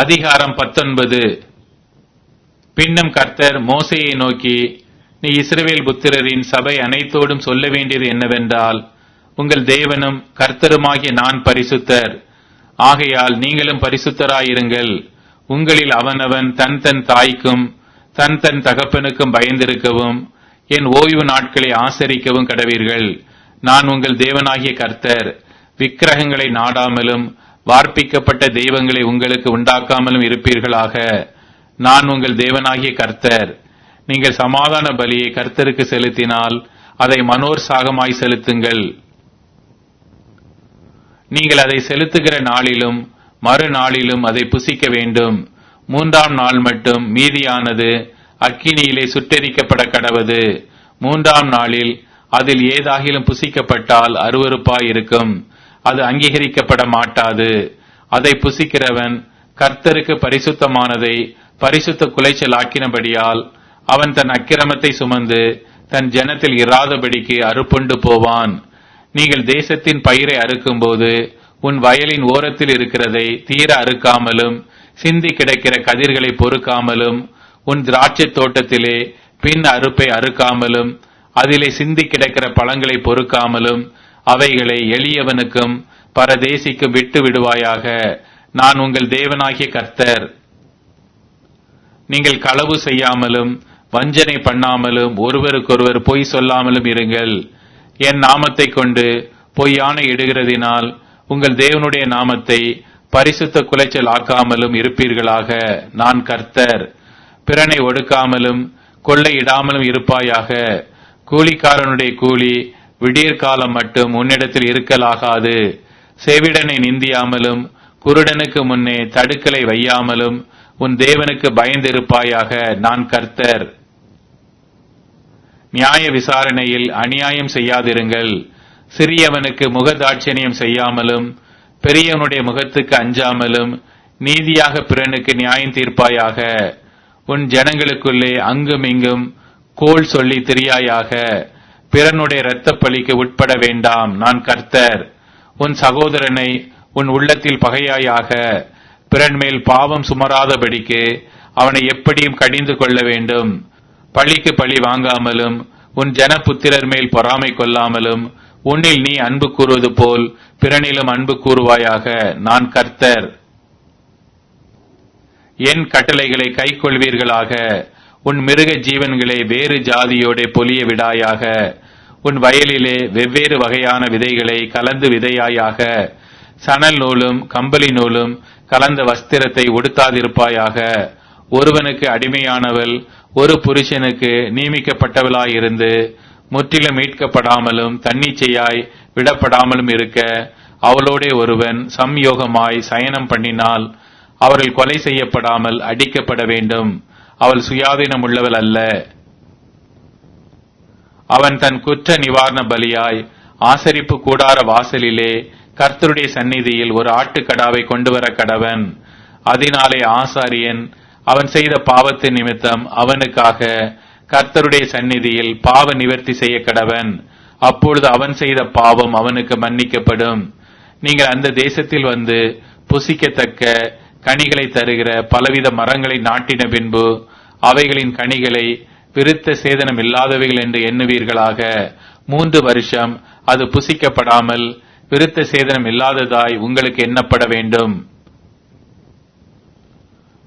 அதிகாரம் பத்தொன்பது. பின்னும் கர்த்தர் மோசையை நோக்கி நீ இஸ்ரவேல் புத்திரரின் சபை அனைத்தோடும் சொல்ல வேண்டியது என்னவென்றால் உங்கள் தேவனும் கர்த்தருமாகிய நான் பரிசுத்தர். ஆகையால் நீங்களும் பரிசுத்தராயிருங்கள். உங்களில் அவனவன் தன் தன் தாய்க்கும் தன் தன் தகப்பனுக்கும் பயந்திருக்கவும் என் ஓய்வு நாட்களை ஆசரிக்கவும் கடவீர்கள். நான் உங்கள் தேவனாகிய கர்த்தர். விக்கிரகங்களை நாடாமலும் வார்ப்பிக்கப்பட்ட தெய்வங்களை உங்களுக்கு உண்டாக்காமலும் இருப்பீர்களாக. நான் உங்கள் தேவனாகிய கர்த்தர். நீங்கள் சமாதான பலியை கர்த்தருக்கு செலுத்தினால் அதை மனோர் சாகமாய் செலுத்துங்கள். நீங்கள் அதை செலுத்துகிற நாளிலும் மறுநாளிலும் அதை புசிக்க வேண்டும். மூன்றாம் நாள் மட்டும் மீதியானது அக்கினியிலே சுட்டெரிக்கப்பட கடவது. மூன்றாம் நாளில் அதில் ஏதாகிலும் புசிக்கப்பட்டால் அருவருப்பாய் இருக்கும் அது அங்கீகரிக்கப்பட மாட்டாது. அதை புசிக்கிறவன் கர்த்தருக்கு பரிசுத்தமானதை பரிசுத்த குலைச்சல் ஆக்கினபடியால் அவன் தன் அக்கிரமத்தை சுமந்து தன் ஜனத்தில் இராதபடிக்கு அறுப்புண்டு போவான். நீங்கள் தேசத்தின் பயிரை அறுக்கும்போது உன் வயலின் ஓரத்தில் இருக்கிறதை தீர அறுக்காமலும் சிந்தி கிடக்கிற கதிர்களை பொறுக்காமலும் உன் திராட்சை தோட்டத்திலே பின் அறுப்பை அறுக்காமலும் அதிலே சிந்தி கிடக்கிற பழங்களை பொறுக்காமலும் அவைகளை எளியவனுக்கும் பரதேசிக்கும் விட்டு விடுவாயாக. நான் உங்கள் தேவனாகிய கர்த்தர். நீங்கள் களவு செய்யாமலும் வஞ்சனை பண்ணாமலும் ஒருவருக்கொருவர் பொய் சொல்லாமலும் இருங்கள். என் நாமத்தை கொண்டு பொய்யான இடுகிறதினால் உங்கள் தேவனுடைய நாமத்தை பரிசுத்த குலைச்சல் ஆக்காமலும் இருப்பீர்களாக. நான் கர்த்தர். பிறனை ஒடுக்காமலும் கொள்ளையிடாமலும் இருப்பாயாக. கூலிக்காரனுடைய கூலி விடியற்காலம் மட்டும் உன்னிடத்தில் இருக்கலாகாது. செவிடனை நிந்தியாமலும் குருடனுக்கு முன்னே தடுக்கலை வையாமலும் உன் தேவனுக்கு பயந்திருப்பாயாக நான் கர்த்தர். நியாய விசாரணையில் அநியாயம் செய்யாதிருங்கள். சிறியவனுக்கு முகதாட்சணியம் செய்யாமலும் பெரியவனுடைய முகத்துக்கு அஞ்சாமலும் நீதியாக பிறனுக்கு நியாயம் தீர்ப்பாயாக. உன் ஜனங்களுக்குள்ளே அங்கும் இங்கும் கோல் சொல்லி திரியாயாக. பிறனுடைய இரத்த பலிக்கு உட்பட வேண்டாம். நான் கர்த்தர். உன் சகோதரனை உன் உள்ளத்தில் பகையாயாக பிறன் மேல் பாவம் சுமராதபடிக்கு அவனை எப்படியும் கடிந்து கொள்ள வேண்டும். பழிக்கு பழி வாங்காமலும் உன் ஜனபுத்திரர் மேல் பொறாமை கொள்ளாமலும் உன்னில் நீ அன்பு கூறுவது போல் பிறனிலும் அன்பு கூறுவாயாக. நான் கர்த்தர். என் கட்டளைகளை கைக்கொள்வீர்களாக. உன் மிருக ஜீவன்களை வேறு ஜாதியோடே பொலிய விடாயாக. உன் வயலிலே வெவ்வேறு வகையான விதைகளை கலந்து விதையாயாக. சணல் நூலும் கம்பளி நூலும் கலந்த வஸ்திரத்தை உடுத்தாதிருப்பாயாக. ஒருவனுக்கு அடிமையானவள் ஒரு புருஷனுக்கு நியமிக்கப்பட்டவளாயிருந்து முற்றிலும் மீட்கப்படாமலும் தன்னிச்சையாய் விடப்படாமலும் இருக்க அவளோடே ஒருவன் சம்யோகமாய் சயனம் பண்ணினால் அவர்கள் கொலை செய்யப்படாமல் அடிக்கப்பட வேண்டும். அவள் சுயாதீனம் உள்ளவள் அல்ல. அவன் தன் குற்ற நிவாரண பலியாய் ஆசரிப்பு கூடார வாசலிலே கர்த்தருடைய சந்நிதியில் ஒரு ஆட்டுக்கடாவை கொண்டு வர கடவன். அதனாலே ஆசாரியன் அவன் செய்த பாவத்தின் நிமித்தம் அவனுக்காக கர்த்தருடைய சந்நிதியில் பாவ நிவர்த்தி செய்ய கடவன். அப்பொழுது அவன் செய்த பாவம் அவனுக்கு மன்னிக்கப்படும். நீங்கள் அந்த தேசத்தில் வந்து புசிக்கத்தக்க கனிகளை தருகிற பலவித மரங்களை நாட்டின பின்பு அவைகளின் கனிகளை விருத்த சேதனம் இல்லாதவைகள் என்று எண்ணுவீர்களாக. மூன்று வருஷம் அது புசிக்கப்படாமல் விருத்த சேதனம் இல்லாததாய் உங்களுக்கு எண்ணப்பட வேண்டும்.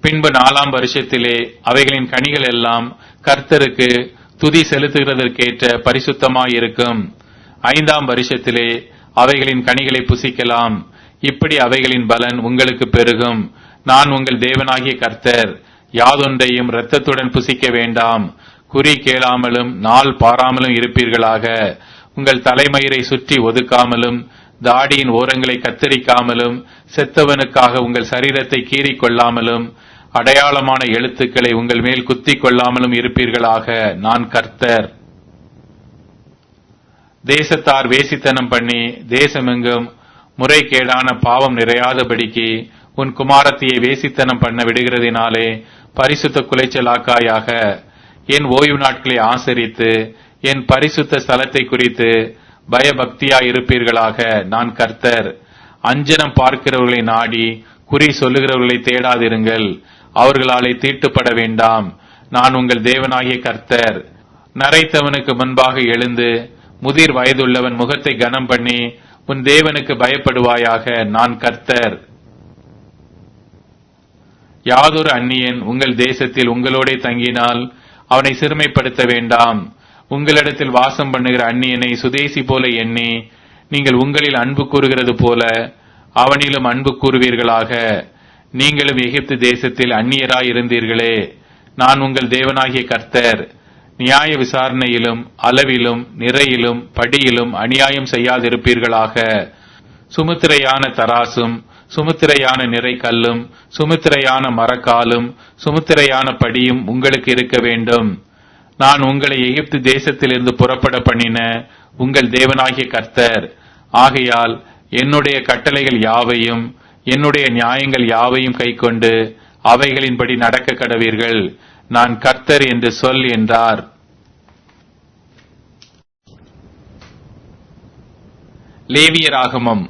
பின்பு நாலாம் வருஷத்திலே அவைகளின் கனிகள் எல்லாம் கர்த்தருக்கு துதி செலுத்துகிறதற்கேற்ற பரிசுத்தமாயிருக்கும். ஐந்தாம் வருஷத்திலே அவைகளின் கனிகளை புசிக்கலாம். இப்படி அவைகளின் பலன் உங்களுக்கு பெருகும். நான் உங்கள் தேவனாகிய கர்த்தர். யாதொன்றையும் இரத்தத்துடன் புசிக்க வேண்டாம். குறி கேளாமலும் நாள் பாராமலும் இருப்பீர்களாக. உங்கள் தலைமயிரை சுற்றி ஒதுக்காமலும் தாடியின் ஓரங்களை கத்தரிக்காமலும் செத்தவனுக்காக உங்கள் சரீரத்தை கீறிக் கொள்ளாமலும் அடையாளமான எழுத்துக்களை உங்கள் மேல் குத்திக் கொள்ளாமலும் இருப்பீர்களாக. நான் கர்த்தர். தேசத்தார் வேசித்தனம் பண்ணி தேசமெங்கும் முறைகேடான பாவம் நிறையாதபடிக்கு உன் குமாரத்தியை வேசித்தனம் பண்ண விடுகிறதினாலே பரிசுத்த குலைச்சலாக்காயாக என் ஓய்வு நாட்களை ஆசரித்து என் பரிசுத்த ஸ்தலத்தை குறித்து பயபக்தியாயிருப்பீர்களாக நான் கர்த்தர். அஞ்சனம் பார்க்கிறவர்களை நாடி குறி சொல்லுகிறவர்களை தேடாதிருங்கள். அவர்களாலே தீட்டுப்பட வேண்டாம். நான் உங்கள் தேவனாகிய கர்த்தர். நரைத்தவனுக்கு முன்பாக எழுந்து முதிர் வயதுள்ளவன் முகத்தை கனம் பண்ணி உன் தேவனுக்கு பயப்படுவாயாக நான் கர்த்தர். யாதொரு அந்நியன் உங்கள் தேசத்தில் உங்களோடே தங்கினால் அவனை சிறுமைப்படுத்த வேண்டாம். உங்களிடத்தில் வாசம் பண்ணுகிற அந்நியனை சுதேசி போல எண்ணி நீங்கள் உங்களில் அன்பு கூறுகிறது போல அவனிலும் அன்பு கூறுவீர்களாக. நீங்களும் எகிப்து தேசத்தில் அந்நியராய் இருந்தீர்களே நான் உங்கள் தேவனாகிய கர்த்தர். நியாய விசாரணையிலும் அளவிலும் நிறையிலும் படியிலும் அநியாயம் செய்யாதிருப்பீர்களாக. சுமுத்திரையான தராசும் சுமுத்திரையான நிறைக்கல்லும் சுமுத்திரையான மரக்காலும் சுமுத்திரையான படியும் உங்களுக்கு இருக்க வேண்டும். நான் உங்களை எகிப்து தேசத்திலிருந்து புறப்பட பண்ணின உங்கள் தேவனாகிய கர்த்தர். ஆகையால் என்னுடைய கட்டளைகள் யாவையும் என்னுடைய நியாயங்கள் யாவையும் கைக்கொண்டு அவைகளின்படி நடக்க கடவீர்கள் நான் கர்த்தர் என்று சொல் என்றார். லேவியராகமம்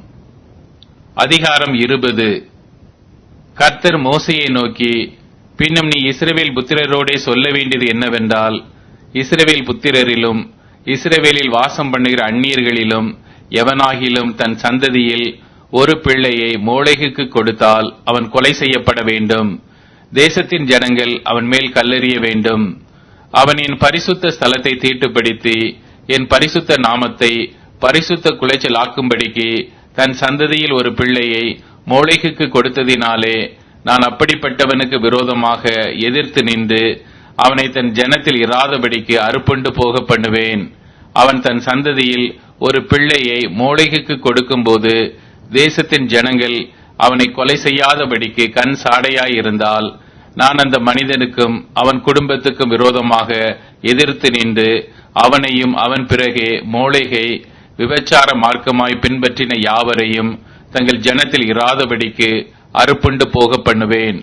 அதிகாரம் இருபது. கர்த்தர் மோசையை நோக்கி பின்னும் நீ இஸ்ரவேல் புத்திரரோடே சொல்ல வேண்டியது என்னவென்றால் இஸ்ரவேல் புத்திரரிலும் இஸ்ரவேலில் வாசம் பண்ணுகிற அந்நியர்களிலும் எவனாகிலும் தன் சந்ததியில் ஒரு பிள்ளையை மோளேகுக்கு கொடுத்தால் அவன் கொலை செய்யப்பட வேண்டும். தேசத்தின் ஜனங்கள் அவன் மேல் கல்லெறிய வேண்டும். அவன் என் பரிசுத்த ஸ்தலத்தை தீட்டுப்படுத்தி என் பரிசுத்த நாமத்தை பரிசுத்த குலைச்சல் ஆக்கும்படிக்கு தன் சந்ததியில் ஒரு பிள்ளையை மோளைகுக்கு கொடுத்ததினாலே நான் அப்படிப்பட்டவனுக்கு விரோதமாக எதிர்த்து நின்று அவனை தன் ஜனத்தில் இராதபடிக்கு அறுப்புண்டு போக பண்ணுவேன். அவன் தன் சந்ததியில் ஒரு பிள்ளையை மோளைகுக்கு கொடுக்கும்போது தேசத்தின் ஜனங்கள் அவனை கொலை செய்யாதபடிக்கு கண் சாடையாய் இருந்தால் நான் அந்த மனிதனுக்கும் அவன் குடும்பத்துக்கும் விரோதமாக எதிர்த்து நின்று அவனையும் அவன் பிறகே மோளைகை விபச்சார மார்க்கமாய் பின்பற்றின யாவரையும் தங்கள் ஜனத்தில் இராதபடிக்கு அறுப்புண்டு போக பண்ணுவேன்.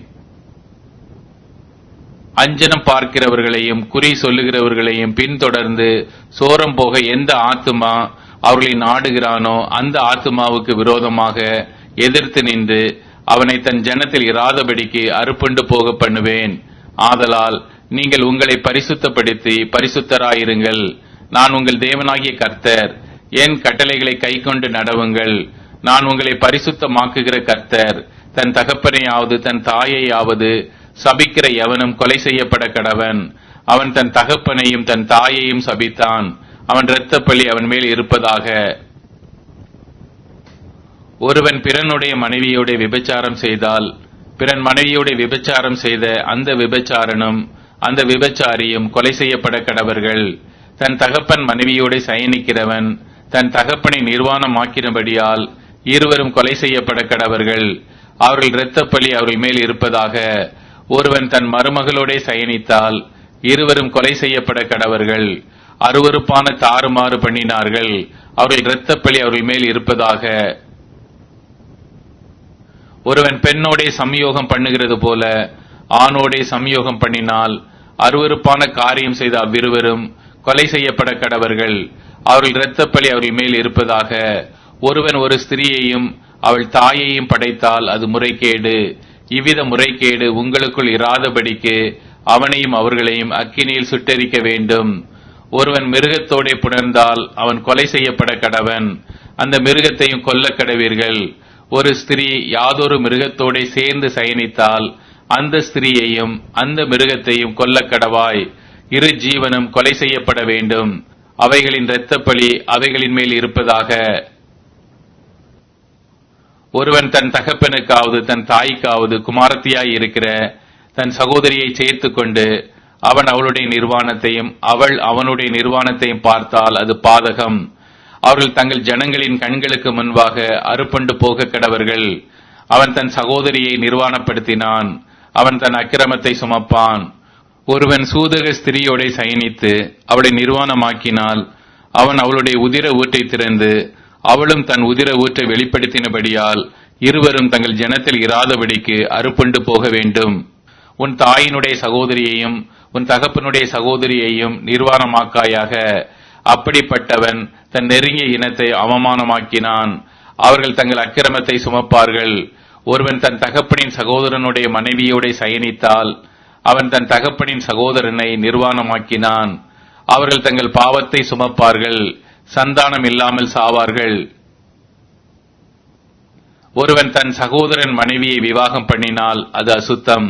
அஞ்சனம் பார்க்கிறவர்களையும் குறி சொல்லுகிறவர்களையும் பின்தொடர்ந்து சோரம் போக எந்த ஆத்துமா அவர்களை நாடுகிறானோ அந்த ஆத்துமாவுக்கு விரோதமாக எதிர்த்து நின்று அவனை தன் ஜனத்தில் இராதபடிக்கு அறுப்புண்டு போக பண்ணுவேன். ஆதலால் நீங்கள் உங்களை பரிசுத்தப்படுத்தி பரிசுத்தராயிருங்கள். நான் உங்கள் தேவனாகிய கர்த்தர். என் கட்டளைகளை கைக்கொண்டு நடவுங்கள். நான் உங்களை பரிசுத்தமாக்குகிற கர்த்தர். தன் தகப்பனையாவது தன் தாயையாவது சபிக்கிற எவனும் கொலை செய்யப்பட கடவன். அவன் தன் தகப்பனையும் தன் தாயையும் சபித்தான். அவன் இரத்தப்பள்ளி அவன் மேல் இருப்பதாக ஒருவன் பிறனுடைய மனைவியோட விபச்சாரம் செய்தால் பிறன் மனைவியோட விபச்சாரம் செய்த அந்த விபச்சாரனும் அந்த விபச்சாரியும் கொலை செய்யப்பட கடவர்கள். தன் தகப்பன் மனைவியோட சயனிக்கிறவன் தன் தகப்பனை நிர்வாணமாக்கினபடியால் இருவரும் கொலை செய்யப்பட கடவர்கள். அவர்கள் இரத்தப்பலி அவர்கள் மேல் இருப்பதாக ஒருவன் தன் மருமகளோட சயனித்தால் இருவரும் கொலை செய்யப்பட கடவர்கள். அருவருப்பான தாறுமாறு பண்ணினார்கள். அவர்கள் இரத்தப்பலி அவர்கள் மேல் இருப்பதாக ஒருவன் பெண்ணோடே சம்யோகம் பண்ணுகிறது போல ஆணோடே சம்யோகம் பண்ணினால் அருவருப்பான காரியம் செய்த அவ்விருவரும் கொலை செய்யப்பட கடவர்கள். அவர்கள் இரத்தப்பழி அவர்கள் மேல் இருப்பதாக ஒருவன் ஒரு ஸ்திரீயையும் அவள் தாயையும் படைத்தால் அது முறைகேடு. இவ்வித முறைகேடு உங்களுக்குள் இராதபடிக்கு அவனையும் அவர்களையும் அக்கினியில் சுட்டெரிக்க வேண்டும். ஒருவன் மிருகத்தோடே புணர்ந்தால் அவன் கொலை செய்யப்பட கடவன். அந்த மிருகத்தையும் கொல்ல கடவீர்கள். ஒரு ஸ்திரீ யாதொரு மிருகத்தோட சேர்ந்து சயனித்தால் அந்த ஸ்திரீயையும் அந்த மிருகத்தையும் கொல்ல கடவாய். இரு ஜீவனும் கொலை செய்யப்பட வேண்டும். அவைகளின் இரத்தப்பழி அவைகளின் மேல் இருப்பதாக. ஒருவன் தன் தகப்பனுக்காவது தன் தாய்க்காவது குமாரத்தியாய் இருக்கிற தன் சகோதரியை சேர்த்துக் கொண்டு அவன் அவளுடைய நிர்வாணத்தையும் அவள் அவனுடைய நிர்வாணத்தையும் பார்த்தால் அது பாதகம். அவர்கள் தங்கள் ஜனங்களின் கண்களுக்கு முன்பாக அறுப்பண்டு போக கடவர்கள். அவன் தன் சகோதரியை நிர்வாணப்படுத்தினான். அவன் தன் அக்கிரமத்தை சுமப்பான். ஒருவன் சூதக ஸ்திரியோட சயனித்து அவளை நிர்வாணமாக்கினால் அவன் அவளுடைய உதிர ஊற்றை திறந்து அவளும் தன் உதிர ஊற்றை வெளிப்படுத்தினபடியால் இருவரும் தங்கள் ஜனத்தில் இராதபடிக்கு அறுப்புண்டு போக வேண்டும். உன் தாயினுடைய சகோதரியையும் உன் தகப்பனுடைய சகோதரியையும் நிர்வாணமாக்காயாக அப்படிப்பட்டவன் தன் நெருங்கிய இனத்தை அவமானமாக்கினான். அவர்கள் தங்கள் அக்கிரமத்தை சுமப்பார்கள். ஒருவன் தன் தகப்பனின் சகோதரனுடைய மனைவியோட சயனித்தால் அவன் தன் தகப்பனின் சகோதரனை நிர்வாணமாக்கினான். அவர்கள் தங்கள் பாவத்தை சுமப்பார்கள். சந்தானம் இல்லாமல் சாவார்கள். ஒருவன் தன் சகோதரன் மனைவியை விவாகம் பண்ணினால் அது அசுத்தம்.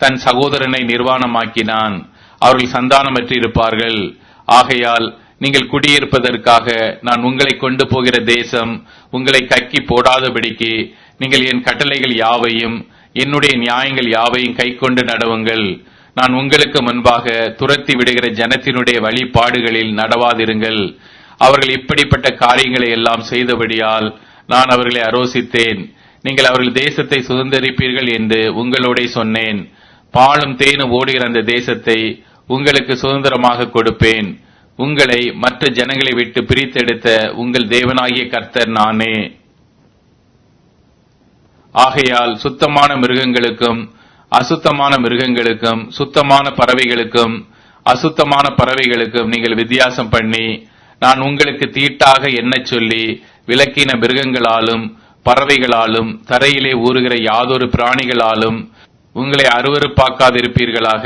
தன் சகோதரனை நிர்வாணமாக்கினான். அவர்கள் சந்தானமற்றிருப்பார்கள். ஆகையால் நீங்கள் குடியிருப்பதற்காக நான் உங்களை கொண்டு போகிற தேசம் உங்களை கக்கி போடாதபடிக்கு நீங்கள் என் கட்டளைகள் யாவையும் என்னுடைய நியாயங்கள் யாவையும் கைக்கொண்டு நடவுங்கள். நான் உங்களுக்கு முன்பாக துரத்தி விடுகிற ஜனத்தினுடைய வழிபாடுகளில் நடவாதிருங்கள். அவர்கள் இப்படிப்பட்ட காரியங்களை எல்லாம் செய்தபடியால் நான் அவர்களை அரோசித்தேன். நீங்கள் அவர்கள் தேசத்தை சுதந்திரிப்பீர்கள் என்று உங்களோட சொன்னேன். பாலும் தேனும் ஓடுகிற அந்த தேசத்தை உங்களுக்கு சுதந்திரமாக கொடுப்பேன். உங்களை மற்ற ஜனங்களை விட்டு பிரித்தெடுத்த உங்கள் தேவனாகிய கர்த்தர் நானே. ஆகையால் சுத்தமான மிருகங்களுக்கும் அசுத்தமான மிருகங்களுக்கும் சுத்தமான பறவைகளுக்கும் அசுத்தமான பறவைகளுக்கும் நீங்கள் வித்தியாசம் பண்ணி நான் உங்களுக்கு தீட்டாக என்ன சொல்லி விளக்கின மிருகங்களாலும் பறவைகளாலும் தரையிலே ஊறுகிற யாதொரு பிராணிகளாலும் உங்களை அருவருப்பாக்காதிருப்பீர்களாக.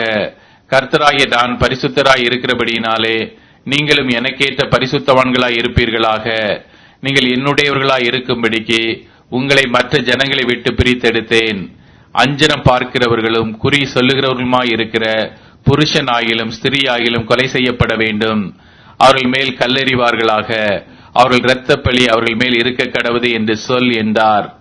கர்த்தராகிய நான் பரிசுத்தராய் இருக்கிறபடியினாலே நீங்களும் எனக்கேற்ற பரிசுத்தவான்களாய் இருப்பீர்களாக. நீங்கள் என்னுடையவர்களாய் இருக்கும்படிக்கு உங்களை மற்ற ஜனங்களை விட்டு பிரித்தெடுத்தேன். அஞ்சனம் பார்க்கிறவர்களும் குறி சொல்லுகிறவர்களுமாய் இருக்கிற புருஷன் ஆகிலும் ஸ்திரீ ஆகிலும் கொலை செய்யப்பட வேண்டும். அவர்கள் மேல் கல்லெறிவார்களாக. அவர்கள் இரத்தப்பலி அவர்கள் மேல் இருக்க கடவுது என்று சொல் என்றார்.